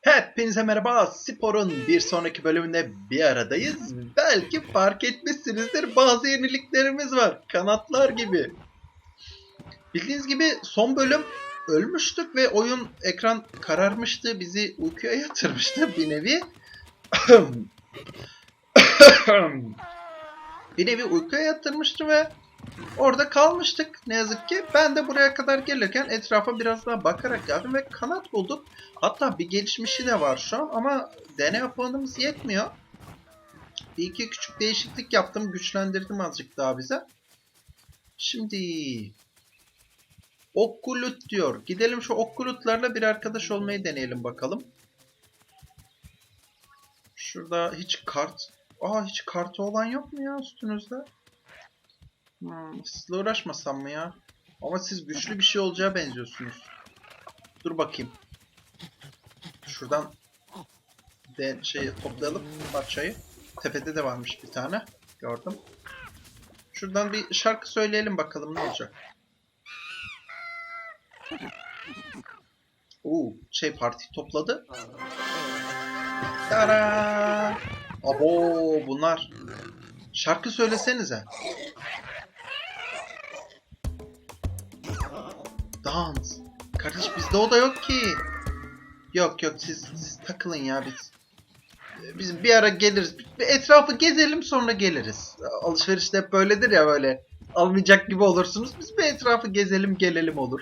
Hepinize merhaba. Spor'un bir sonraki bölümünde bir aradayız. Belki fark etmişsinizdir bazı yeniliklerimiz var. Kanatlar gibi. Bildiğiniz gibi son bölüm ölmüştük ve oyun ekran kararmıştı. Bizi uykuya yatırmıştı bir nevi. bir nevi uykuya yatırmıştı ve orada kalmıştık ne yazık ki. Ben de buraya kadar gelirken etrafa biraz daha bakarak geldim ve kanat bulduk. Hatta bir gelişmişi de var şu an ama DNA puanımız yetmiyor. Bir iki küçük değişiklik yaptım. Güçlendirdim azıcık daha bize. Şimdi Okkulut diyor. Gidelim şu Okkulutlarla bir arkadaş olmayı deneyelim bakalım. Şurada hiç kart... Aa hiç kartı olan yok mu ya üstünüzde? Hmm, sizle uğraşmasam mı ya? Ama siz güçlü bir şey olacağı benziyorsunuz. Dur bakayım. Şuradan de şeyi toplayalım parçayı. Tepede de varmış bir tane. Gördüm. Şuradan bir şarkı söyleyelim bakalım ne olacak. Oo, şey parti topladı. Tara! Abo bunlar. Şarkı söylesenize. Dans. Kardeş bizde o da yok ki. Yok yok siz, siz takılın ya biz. Bizim bir ara geliriz. Bir etrafı gezelim sonra geliriz. Alışverişte hep böyledir ya böyle. Almayacak gibi olursunuz. Biz bir etrafı gezelim gelelim olur.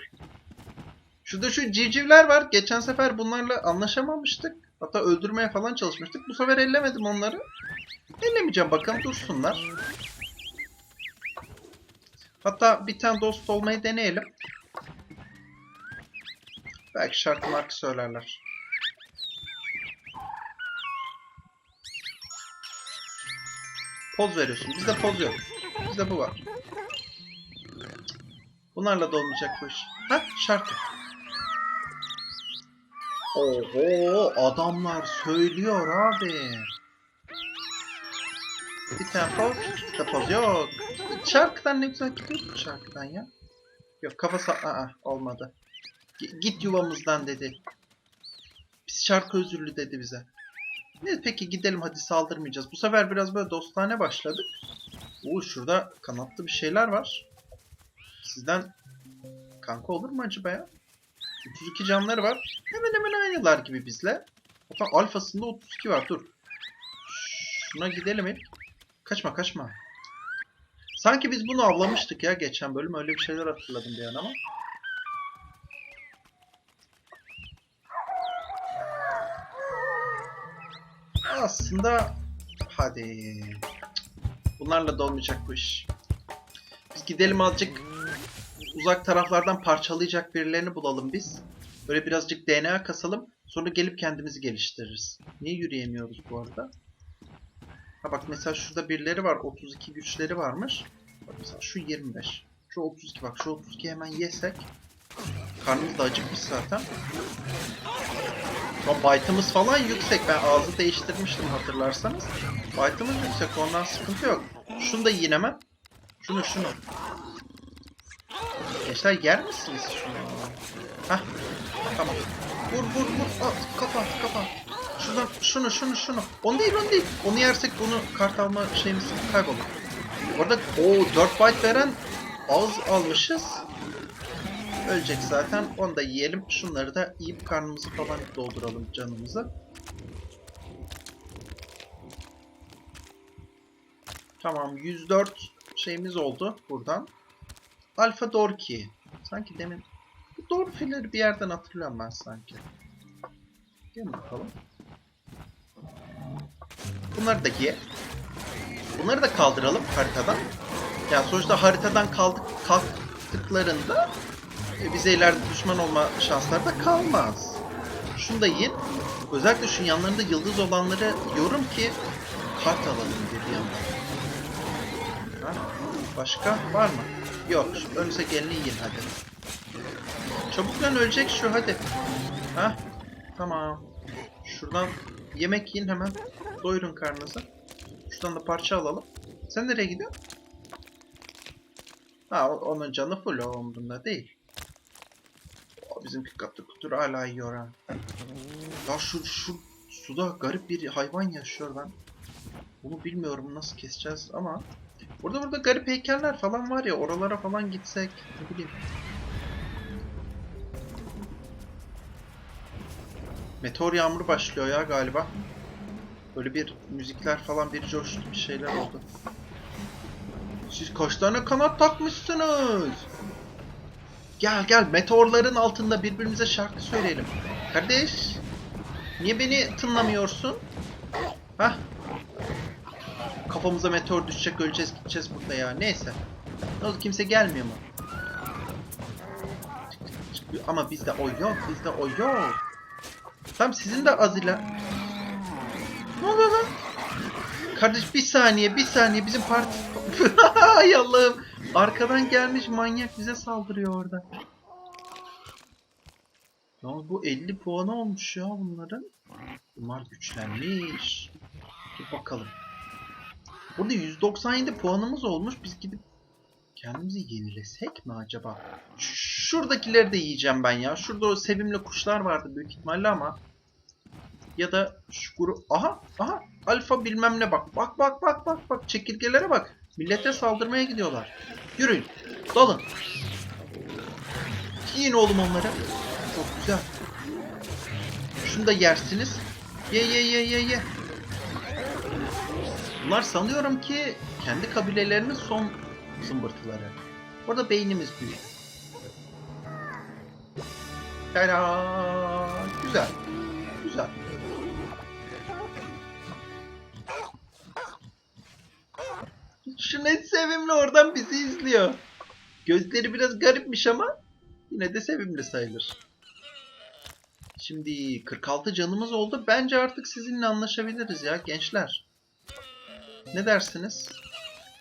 Şurada şu civcivler var. Geçen sefer bunlarla anlaşamamıştık. Hatta öldürmeye falan çalışmıştık. Bu sefer ellemedim onları. Ellemeyeceğim bakalım dursunlar. Hatta bir tane dost olmayı deneyelim. Belki şarkı markı söylerler. Poz veriyorsun. Bizde poz yok. Bizde bu var. Bunlarla da olmayacak bu iş. Ha şarkı. Oho adamlar söylüyor abi. Bir tempo, bir de poz yok. Şarkıdan ne güzel gidiyor şarkıdan ya. Yok kafası aa olmadı. Git yuvamızdan dedi. Biz şarkı özürlü dedi bize. Ne peki gidelim hadi saldırmayacağız. Bu sefer biraz böyle dostane başladık. Oo şurada kanatlı bir şeyler var. Sizden kanka olur mu acaba ya? 32 canları var. Hemen hemen aynılar gibi bizle. Hatta alfasında 32 var dur. Şuna gidelim hep. Kaçma kaçma. Sanki biz bunu avlamıştık ya geçen bölüm. Öyle bir şeyler hatırladım bir an ama. Aslında hadi. Bunlarla da olmayacak bu iş. Biz gidelim azıcık uzak taraflardan parçalayacak birilerini bulalım biz. Böyle birazcık DNA kasalım. Sonra gelip kendimizi geliştiririz. Niye yürüyemiyoruz bu arada? Ha bak mesela şurada birileri var. 32 güçleri varmış. Bak mesela şu 25. Şu 32 bak şu 32 hemen yesek. Karnımız da acıkmış zaten. Son byte'ımız falan yüksek. Ben ağzı değiştirmiştim hatırlarsanız. Byte'ımız yüksek. Ondan sıkıntı yok. Şunu da yiyin hemen. Şunu şunu. Gençler yer misiniz şunu? Hah. Tamam. Vur vur vur. At, kapat kapat. Şuradan şunu şunu şunu. Onu değil onu değil. Onu yersek bunu kart alma şeyimiz kaybolur. Orada o 4 byte veren ağız almışız. Ölecek zaten. Onu da yiyelim. Şunları da yiyip karnımızı falan dolduralım canımızı. Tamam 104 şeyimiz oldu buradan. Alfa Dorki. Sanki demin bu Dorfi'leri bir yerden hatırlıyorum ben sanki. Gel bakalım. Bunları da ye. Bunları da kaldıralım haritadan. Yani sonuçta haritadan kaldık, kalktıklarında bize ileride düşman olma şansları da kalmaz. Şunu da yiyin. Özellikle şu yanlarında yıldız olanları yorum ki kart alalım bir yandan. Başka var mı? Yok. Şu önümüze geleni yiyin hadi. Çabuk lan ölecek şu hadi. Ha? Tamam. Şuradan yemek yiyin hemen. Doyurun karnınızı. Şuradan da parça alalım. Sen nereye gidiyorsun? Ha onun canı full o umurumda değil. Bizim the kutur hala yiyor ha. Ya şu şu suda garip bir hayvan yaşıyor ben. Bunu bilmiyorum nasıl keseceğiz ama burada burada garip heykeller falan var ya oralara falan gitsek ne bileyim. Meteor yağmuru başlıyor ya galiba. Böyle bir müzikler falan bir coştu bir şeyler oldu. Siz kaç tane kanat takmışsınız? Gel gel meteorların altında birbirimize şarkı söyleyelim. Kardeş, niye beni tınlamıyorsun? Hah. Kafamıza meteor düşecek, öleceğiz, gideceğiz burada ya. Neyse. Ne oldu, kimse gelmiyor mu? Ama bizde o yok, bizde o yok. Tamam sizin de az ile... Ne oluyor lan? Kardeş bir saniye, bir saniye bizim parti... Ay Allah'ım. Arkadan gelmiş manyak bize saldırıyor orada. Ya bu 50 puanı olmuş ya bunların. Bunlar güçlenmiş. Dur bakalım. Burada 197 puanımız olmuş. Biz gidip kendimizi yenilesek mi acaba? Şuradakileri de yiyeceğim ben ya. Şurada o sevimli kuşlar vardı büyük ihtimalle ama. Ya da şu grup... Aha! Aha! Alfa bilmem ne bak. Bak bak bak bak bak. Çekirgelere bak. Millete saldırmaya gidiyorlar. Yürüyün. Dalın. Yiyin oğlum onları. Çok güzel. Şunu da yersiniz. Ye ye ye ye ye. Bunlar sanıyorum ki kendi kabilelerinin son zımbırtıları. Orada beynimiz büyük. Güzel. Güzel. Şu ne sevimli oradan bizi izliyor. Gözleri biraz garipmiş ama yine de sevimli sayılır. Şimdi 46 canımız oldu. Bence artık sizinle anlaşabiliriz ya gençler. Ne dersiniz?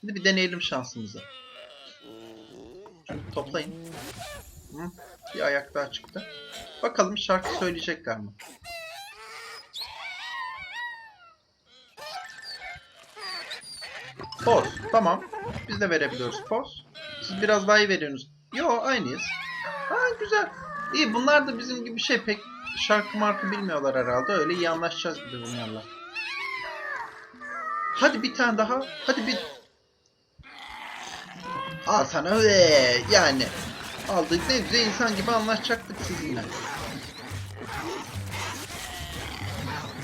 Hadi bir deneyelim şansımızı. Şunu toplayın. Hı, bir ayak daha çıktı. Bakalım şarkı söyleyecekler mi? Poz. Tamam. Biz de verebiliyoruz poz. Siz biraz daha iyi veriyorsunuz. Yo aynıyız. Ha güzel. İyi bunlar da bizim gibi şey pek şarkı markı bilmiyorlar herhalde. Öyle iyi anlaşacağız de bunlarla. Hadi bir tane daha. Hadi bir... Al sana öyle yani. Aldık ne güzel insan gibi anlaşacaktık sizinle.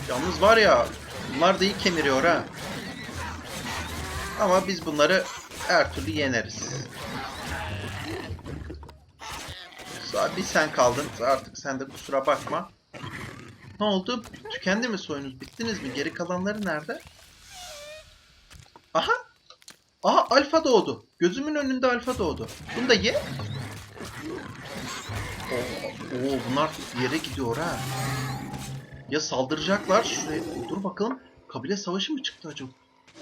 Yalnız var ya bunlar da iyi kemiriyor ha. Ama biz bunları her türlü yeneriz. Bir sen kaldın. Artık sen de kusura bakma. Ne oldu? Tükendi mi soyunuz? Bittiniz mi? Geri kalanları nerede? Aha! Aha alfa doğdu. Gözümün önünde alfa doğdu. Bunu da ye. Oo, oo bunlar yere gidiyor ha. Ya saldıracaklar. Şuraya dur bakalım. Kabile savaşı mı çıktı acaba?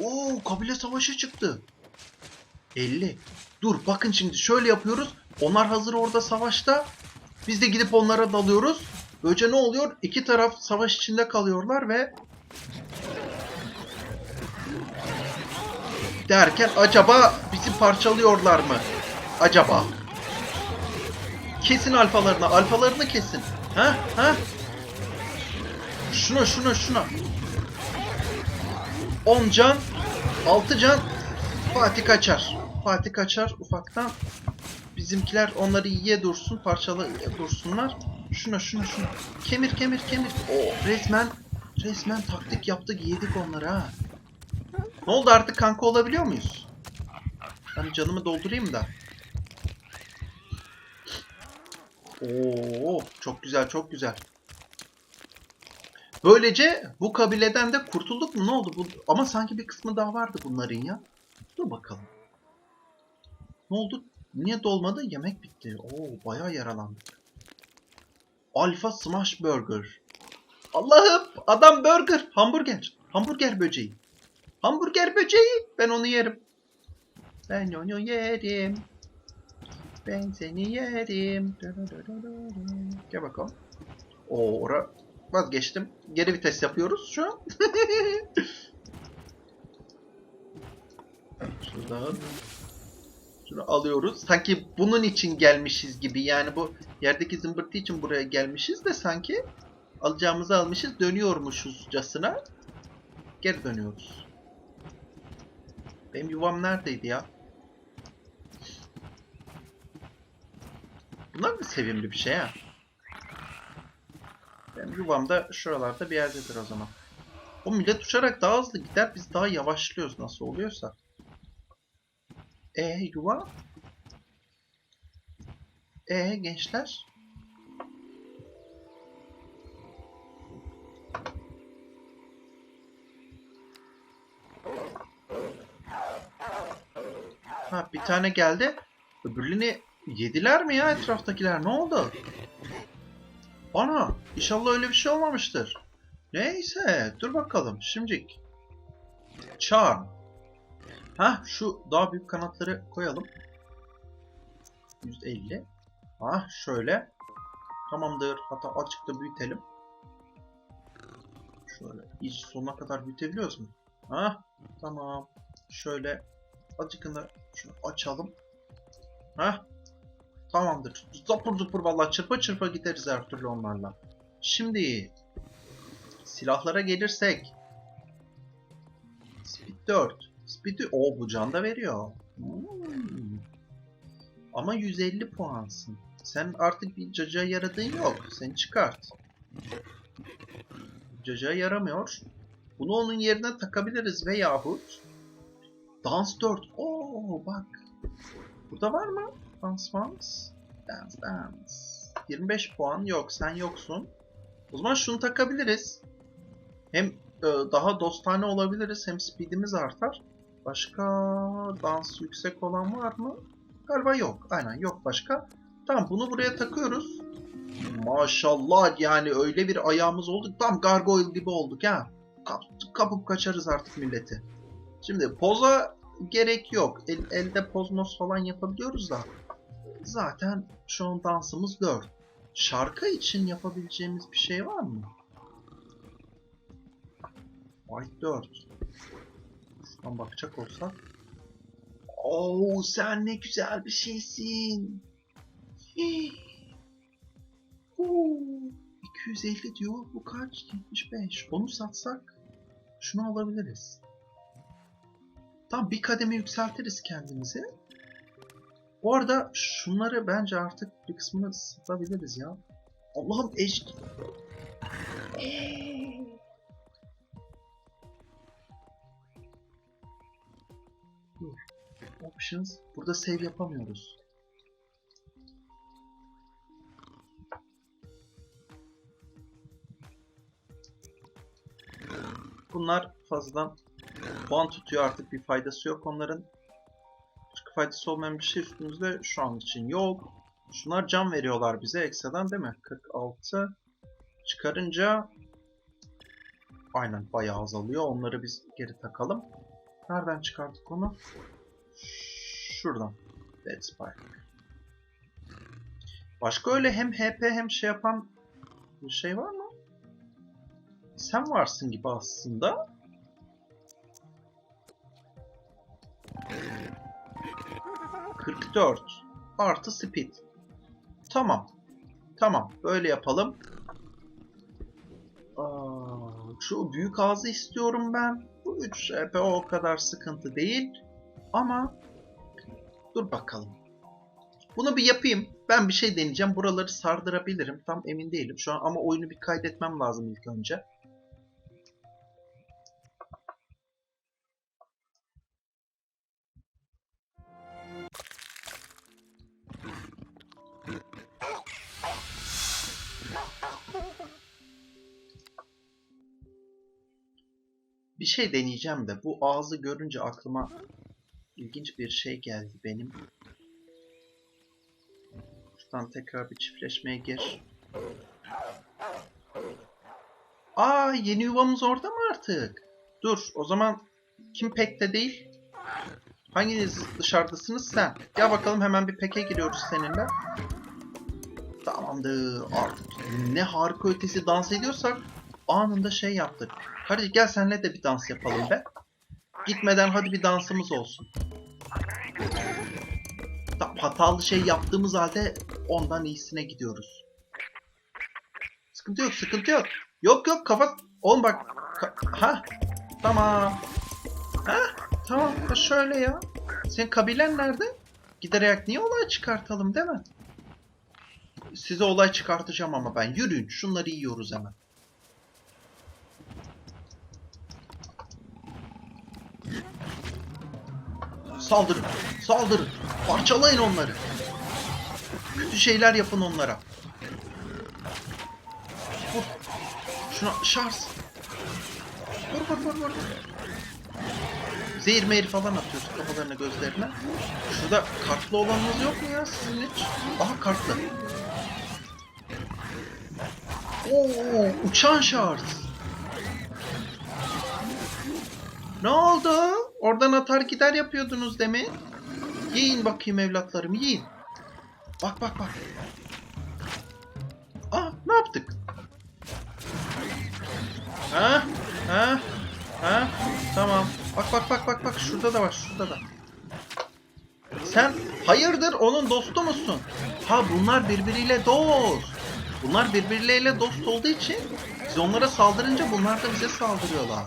Oo kabile savaşı çıktı. 50. Dur bakın şimdi şöyle yapıyoruz. Onlar hazır orada savaşta. Biz de gidip onlara dalıyoruz. Böylece ne oluyor? İki taraf savaş içinde kalıyorlar ve derken acaba bizi parçalıyorlar mı? Acaba. Kesin alfalarını, alfalarını kesin. Ha? Ha? Şuna şuna şuna. 10 can, 6 can. Fatih kaçar. Fatih kaçar ufaktan. Bizimkiler onları yiye dursun, parçala dursunlar. Şuna şuna şuna. Kemir kemir kemir. O resmen resmen taktik yaptık yedik onları ha. Ne oldu artık kanka olabiliyor muyuz? Ben canımı doldurayım da. Oo, çok güzel, çok güzel. Böylece bu kabileden de kurtulduk mu? Ne oldu? Bu... Ama sanki bir kısmı daha vardı bunların ya. Dur bakalım. Ne oldu? Niye dolmadı? Yemek bitti. Oo, bayağı yaralandık. Alfa Smash Burger. Allah'ım! Adam burger! Hamburger! Hamburger böceği. Hamburger böceği. Ben onu yerim. Ben onu yerim. Ben seni yerim. Gel bakalım. Oo, ora vazgeçtim. Geri vites yapıyoruz şu an. Şuradan. Şunu alıyoruz. Sanki bunun için gelmişiz gibi. Yani bu yerdeki zımbırtı için buraya gelmişiz de sanki. Alacağımızı almışız. Dönüyormuşuzcasına. Geri dönüyoruz. Benim yuvam neredeydi ya? Bunlar mı sevimli bir şey ha? Benim yuvam da şuralarda bir yerdedir o zaman. O millet uçarak daha hızlı gider. Biz daha yavaşlıyoruz nasıl oluyorsa. E yuva? E gençler? Ha bir tane geldi. Öbürlerini yediler mi ya etraftakiler? Ne oldu? Ana inşallah öyle bir şey olmamıştır. Neyse dur bakalım şimdilik. Charm. Ha şu daha büyük kanatları koyalım. 150. Ha şöyle. Tamamdır. Hatta açıkta büyütelim. Şöyle iyice sonuna kadar büyütebiliyoruz mu? Ha tamam. Şöyle da şunu açalım. Ha tamamdır. Zapur zupur vallahi çırpa çırpa gideriz her türlü onlarla. Şimdi silahlara gelirsek. Speed 4. Speed'i o bu can da veriyor. Hmm. Ama 150 puansın. Sen artık bir caca yaradığın yok. Seni çıkart. Caca yaramıyor. Bunu onun yerine takabiliriz veyahut Dans 4. Oo bak. Burada var mı? Dans dans. Dance dance. 25 puan yok. Sen yoksun. O zaman şunu takabiliriz. Hem e, daha dostane olabiliriz hem speedimiz artar. Başka dans yüksek olan var mı? Galiba yok. Aynen yok başka. Tamam bunu buraya takıyoruz. Maşallah yani öyle bir ayağımız oldu. Tam gargoyle gibi olduk ha. Kap, kapıp kaçarız artık milleti. Şimdi poza gerek yok. El, elde pozmos falan yapabiliyoruz da. Zaten şu an dansımız 4. Şarkı için yapabileceğimiz bir şey var mı? White 4. Şuradan bakacak olsak. Oo sen ne güzel bir şeysin. Oo, 250 diyor. Bu kaç? 75. Onu satsak şunu alabiliriz. Tam bir kademe yükseltiriz kendimizi. Bu arada şunları bence artık bir kısmını satabiliriz ya. Allah'ım eş... Dur. Options. Burada save yapamıyoruz. Bunlar fazladan puan tutuyor artık bir faydası yok onların. Faydası olmayan bir şey üstümüzde şu an için yok. Şunlar can veriyorlar bize ekstradan değil mi? 46 çıkarınca aynen bayağı azalıyor. Onları biz geri takalım. Nereden çıkardık onu? Şuradan. Dead Spike. Başka öyle hem HP hem şey yapan bir şey var mı? Sen varsın gibi aslında. ...44 artı speed. Tamam. Tamam. Böyle yapalım. Aa, şu büyük ağzı istiyorum ben. Bu 3 EP o kadar sıkıntı değil. Ama dur bakalım. Bunu bir yapayım. Ben bir şey deneyeceğim. Buraları sardırabilirim. Tam emin değilim şu an ama oyunu bir kaydetmem lazım ilk önce. Şey deneyeceğim de bu ağzı görünce aklıma ilginç bir şey geldi benim. Şuradan tekrar bir çiftleşmeye gir. Aa yeni yuvamız orada mı artık? Dur o zaman kim pekte değil? Hanginiz dışarıdasınız sen? Gel bakalım hemen bir peke giriyoruz seninle. Tamamdır artık ne harika ötesi dans ediyorsak anında şey yaptık. Hadi gel senle de bir dans yapalım be. Gitmeden hadi bir dansımız olsun. Hatalı şey yaptığımız halde ondan iyisine gidiyoruz. Sıkı sıkıntı yok sıkıntı yok. Yok yok kafa... Oğlum bak. Ka- ha tamam. Ha tamam şöyle ya. Senin kabilen nerede? Giderek niye olay çıkartalım değil mi? Size olay çıkartacağım ama ben. Yürüyün şunları yiyoruz hemen. Saldırın. Saldırın. Parçalayın onları. Kötü şeyler yapın onlara. Vur. Şuna şarj. Vur vur vur vur. Zehir mehir falan atıyoruz kafalarına gözlerine. Şurada kartlı olanınız yok mu ya sizin hiç? Aha kartlı. Oo uçan şarj. Ne oldu? Oradan atar gider yapıyordunuz demin. Yiyin bakayım evlatlarım yiyin. Bak bak bak. Aa ne yaptık? Ha? Ha? Ha? Tamam. Bak bak bak bak bak şurada da var şurada da. Sen hayırdır onun dostu musun? Ha bunlar birbiriyle dost. Bunlar birbirleriyle dost olduğu için biz onlara saldırınca bunlar da bize saldırıyorlar.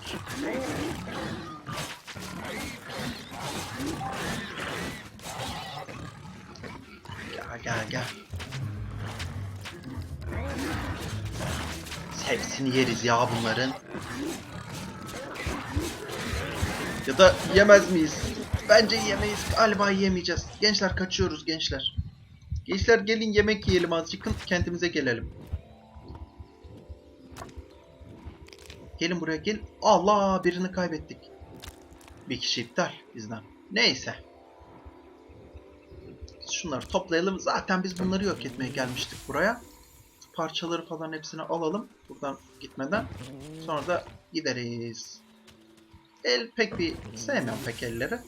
Gel. Hepsini yeriz ya bunların. Ya da yemez miyiz? Bence yemeyiz. Galiba yemeyeceğiz. Gençler kaçıyoruz gençler. Gençler gelin yemek yiyelim azıcık. Kendimize gelelim. Gelin buraya gel. Allah birini kaybettik. Bir kişi iptal bizden. Neyse. Şunları toplayalım. Zaten biz bunları yok etmeye gelmiştik buraya. Parçaları falan hepsini alalım. Buradan gitmeden. Sonra da gideriz. El pek bir sevmem pek elleri.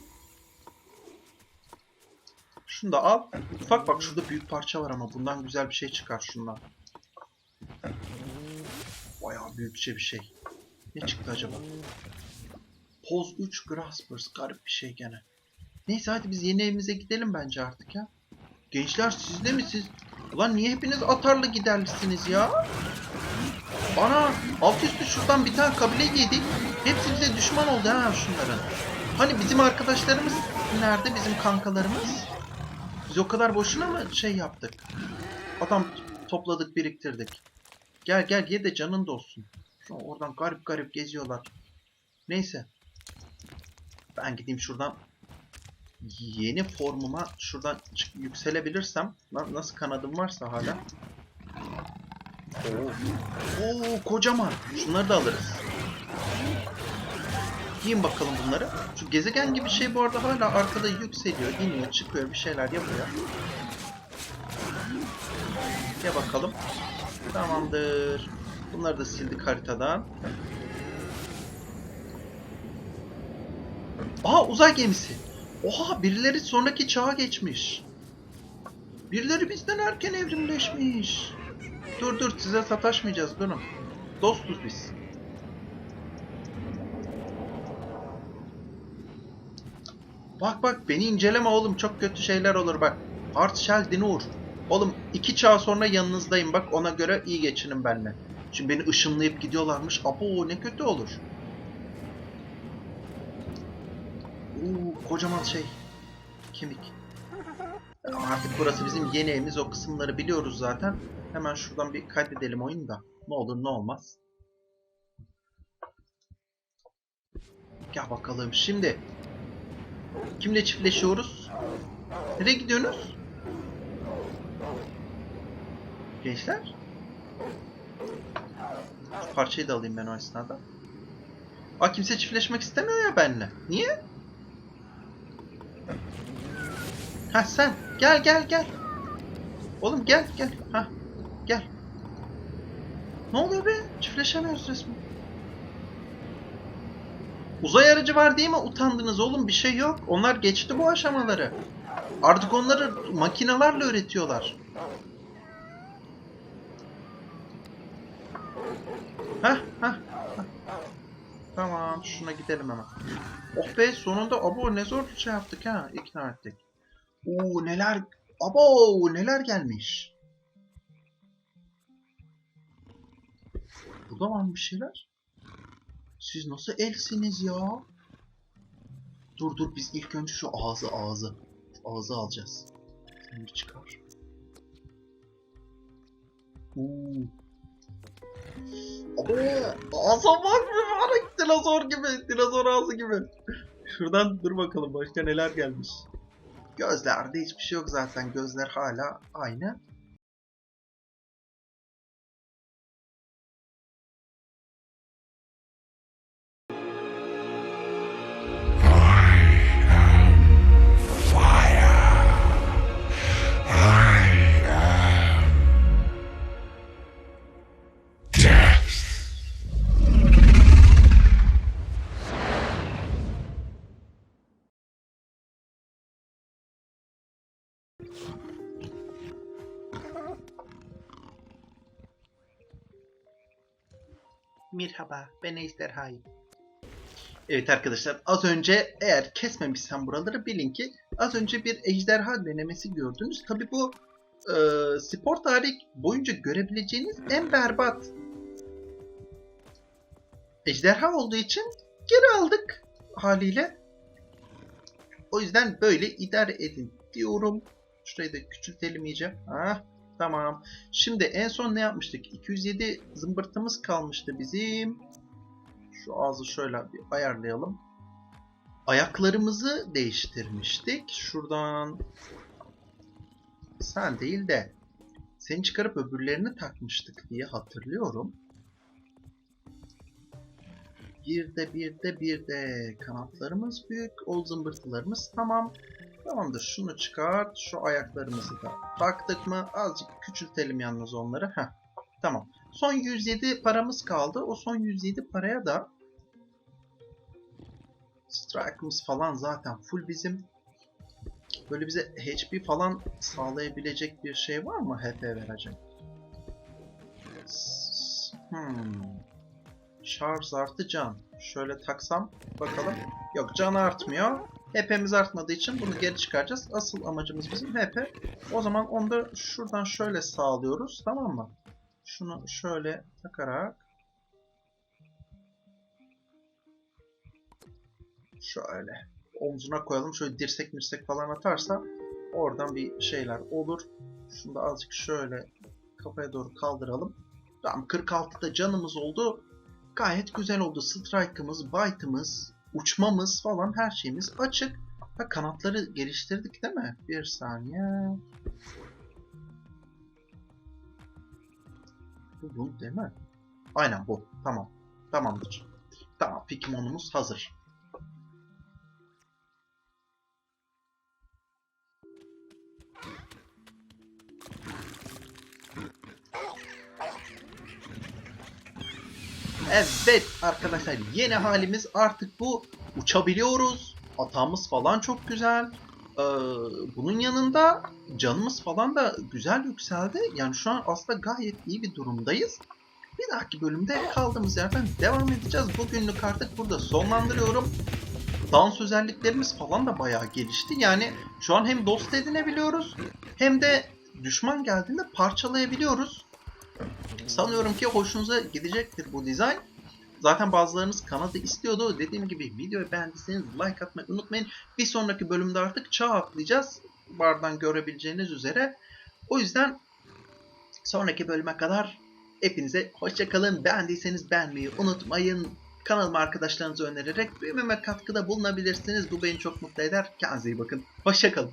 Şunu da al. Ufak bak şurada büyük parça var ama bundan güzel bir şey çıkar şundan. Bayağı büyükçe bir şey. Ne çıktı acaba? Poz 3 Graspers. Garip bir şey gene. Neyse hadi biz yeni evimize gidelim bence artık ya. Gençler siz de mi siz? Ulan niye hepiniz atarlı giderlisiniz ya? Ana alt üstü şuradan bir tane kabile yedik. Hepsi bize düşman oldu ha şunların. Hani bizim arkadaşlarımız nerede bizim kankalarımız? Biz o kadar boşuna mı şey yaptık? Adam topladık biriktirdik. Gel gel ye de canın da olsun. Şu oradan garip garip geziyorlar. Neyse. Ben gideyim şuradan yeni formuma şuradan yükselebilirsem na- nasıl kanadım varsa hala. Oo. Oo kocaman. Şunları da alırız. Giyin bakalım bunları. Şu gezegen gibi şey bu arada hala arkada yükseliyor, iniyor, çıkıyor, bir şeyler yapıyor. Gel bakalım. Tamamdır. Bunları da sildik haritadan. Aha uzay gemisi. Oha birileri sonraki çağa geçmiş. Birileri bizden erken evrimleşmiş. Dur dur size sataşmayacağız durun. Dostuz biz. Bak bak beni inceleme oğlum çok kötü şeyler olur bak. Artşel Dinur. Oğlum iki çağ sonra yanınızdayım bak ona göre iyi geçinin benimle. Şimdi beni ışınlayıp gidiyorlarmış. Abo ne kötü olur. Oo, kocaman şey. Kemik. Ama artık burası bizim yeni evimiz. O kısımları biliyoruz zaten. Hemen şuradan bir kaydedelim oyunu da. Ne olur ne olmaz. Gel bakalım şimdi. Kimle çiftleşiyoruz? Nereye gidiyorsunuz? Gençler? Şu parçayı da alayım ben o esnada. Aa kimse çiftleşmek istemiyor ya benimle. Niye? Ha sen gel gel gel. Oğlum gel gel. Ha gel. Ne oluyor be? Çiftleşemiyoruz resmen. Uzay aracı var diye mi utandınız oğlum? Bir şey yok. Onlar geçti bu aşamaları. Artık onları makinelerle üretiyorlar. Hah hah. hah. Tamam şuna gidelim hemen. Oh be sonunda abo ne zor şey yaptık ha ikna ettik. Oo neler abo neler gelmiş. burada var mı bir şeyler? Siz nasıl elsiniz ya? Dur dur biz ilk önce şu ağzı ağzı. Şu ağzı alacağız. Sen bir çıkar. Oo, ağza bak mübarek dinozor gibi. Dinozor ağzı gibi. Şuradan dur bakalım başka neler gelmiş. Gözlerde hiçbir şey yok zaten. Gözler hala aynı. Merhaba, ben Ejderhayım. Evet arkadaşlar, az önce eğer kesmemişsem buraları bilin ki az önce bir ejderha denemesi gördünüz. Tabi bu e, spor tarih boyunca görebileceğiniz en berbat ejderha olduğu için geri aldık haliyle. O yüzden böyle idare edin diyorum. Şurayı da küçültelim iyice. Ah, tamam. Şimdi en son ne yapmıştık? 207 zımbırtımız kalmıştı bizim. Şu ağzı şöyle bir ayarlayalım. Ayaklarımızı değiştirmiştik. Şuradan sen değil de seni çıkarıp öbürlerini takmıştık diye hatırlıyorum. Bir de bir de bir de kanatlarımız büyük. O zımbırtılarımız tamam. Tamamdır şunu çıkart. Şu ayaklarımızı da taktık mı? Azıcık küçültelim yalnız onları. Heh. Tamam. Son 107 paramız kaldı. O son 107 paraya da Strike'ımız falan zaten full bizim. Böyle bize HP falan sağlayabilecek bir şey var mı HP verecek? Hmm. Şarj artı can. Şöyle taksam bakalım. Yok can artmıyor. HP'miz artmadığı için bunu geri çıkaracağız. Asıl amacımız bizim HP. O zaman onu da şuradan şöyle sağlıyoruz. Tamam mı? Şunu şöyle takarak şöyle omzuna koyalım. Şöyle dirsek mirsek falan atarsa oradan bir şeyler olur. Şunu da azıcık şöyle kafaya doğru kaldıralım. Tamam 46'da canımız oldu. Gayet güzel oldu. Strike'ımız, bite'ımız, uçmamız falan her şeyimiz açık. Ha kanatları geliştirdik değil mi? Bir saniye. Bu, bu değil mi? Aynen bu. Tamam. Tamamdır. Tamam. Pikmonumuz hazır. Evet arkadaşlar yeni halimiz artık bu. Uçabiliyoruz. Atağımız falan çok güzel. Ee, bunun yanında canımız falan da güzel yükseldi. Yani şu an aslında gayet iyi bir durumdayız. Bir dahaki bölümde kaldığımız yerden devam edeceğiz. Bugünlük artık burada sonlandırıyorum. Dans özelliklerimiz falan da bayağı gelişti. Yani şu an hem dost edinebiliyoruz hem de düşman geldiğinde parçalayabiliyoruz. Sanıyorum ki hoşunuza gidecektir bu dizayn. Zaten bazılarınız kanadı istiyordu. Dediğim gibi videoyu beğendiyseniz like atmayı unutmayın. Bir sonraki bölümde artık çağ atlayacağız. Bardan görebileceğiniz üzere. O yüzden sonraki bölüme kadar hepinize hoşçakalın. Beğendiyseniz beğenmeyi unutmayın. Kanalıma arkadaşlarınıza önererek büyümeme katkıda bulunabilirsiniz. Bu beni çok mutlu eder. Kendinize iyi bakın. Hoşçakalın.